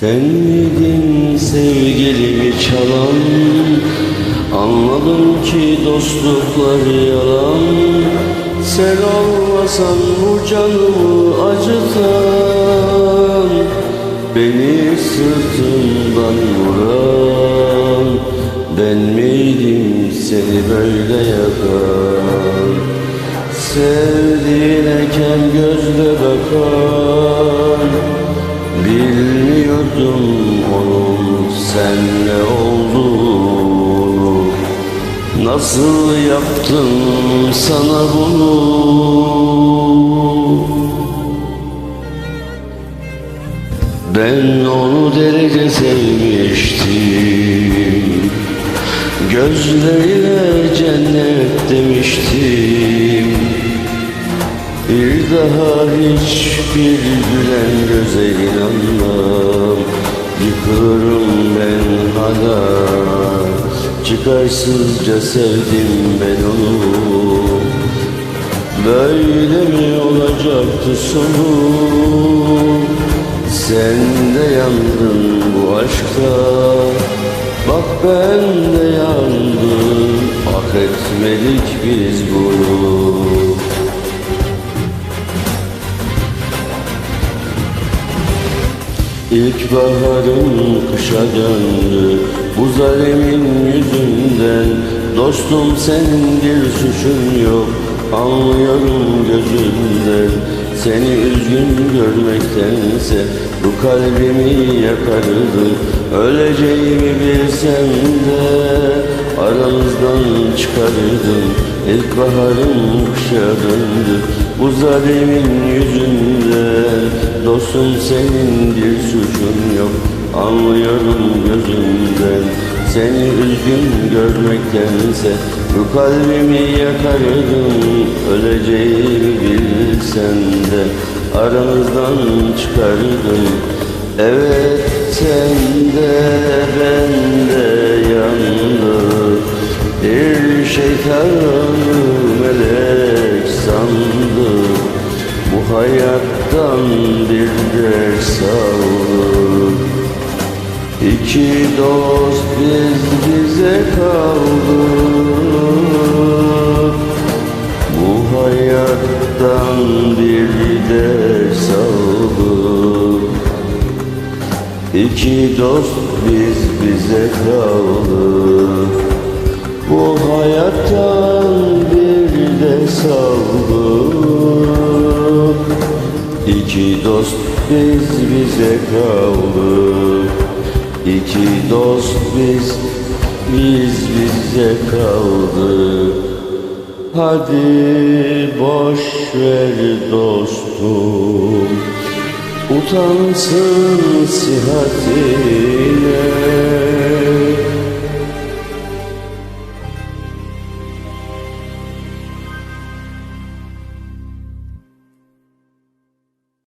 Sen miydin sevgilimi çalan Anladım ki dostluklar yalan. Sen olmasan bu canımı acıtan Beni sırtımdan vuran. Ben miydim seni böyle yakan Sevdiğine kem gözle bakan Bilmiyordum onun senle olduğunu. Nasıl yaptım sana bunu? Ben onu derece sevmiştim. Gözlerine cennet demiştim. Bir daha hiçbir gülen göze inanmam Çıkarsızca sevdim ben onu. Böyle mi olacaktı sonu? Sen de yandın bu aşkta Bak ben de yandım. Hak etmedik biz bunu. İlkbaharım kışa döndü. Bu zalimin Dostum senin bir suçun yok. Anlıyorum gözünden Seni üzgün görmektense Bu kalbimi yakardı. Öleceğimi bilsem de Aramızdan çıkarırdım İlkbaharım kışa döndü Bu zalimin yüzünden Dostum senin bir suçun yok. Anlıyorum gözünden Seni üzgün görmektense Bu kalbimi yakardım Öleceğimi bilsen de Aramızdan çıkardım. Evet sen de ben de yandık Bir şeytanı melek sandık Bu hayattan bir ders aldık İki dost biz bize kaldık Bu hayattan bir ders aldık İki dost biz bize kaldık Bu hayattan bir ders aldık İki dost biz bize kaldık İki dost biz biz bize kaldık Hadi boş ver dostum Utansın sıhhatine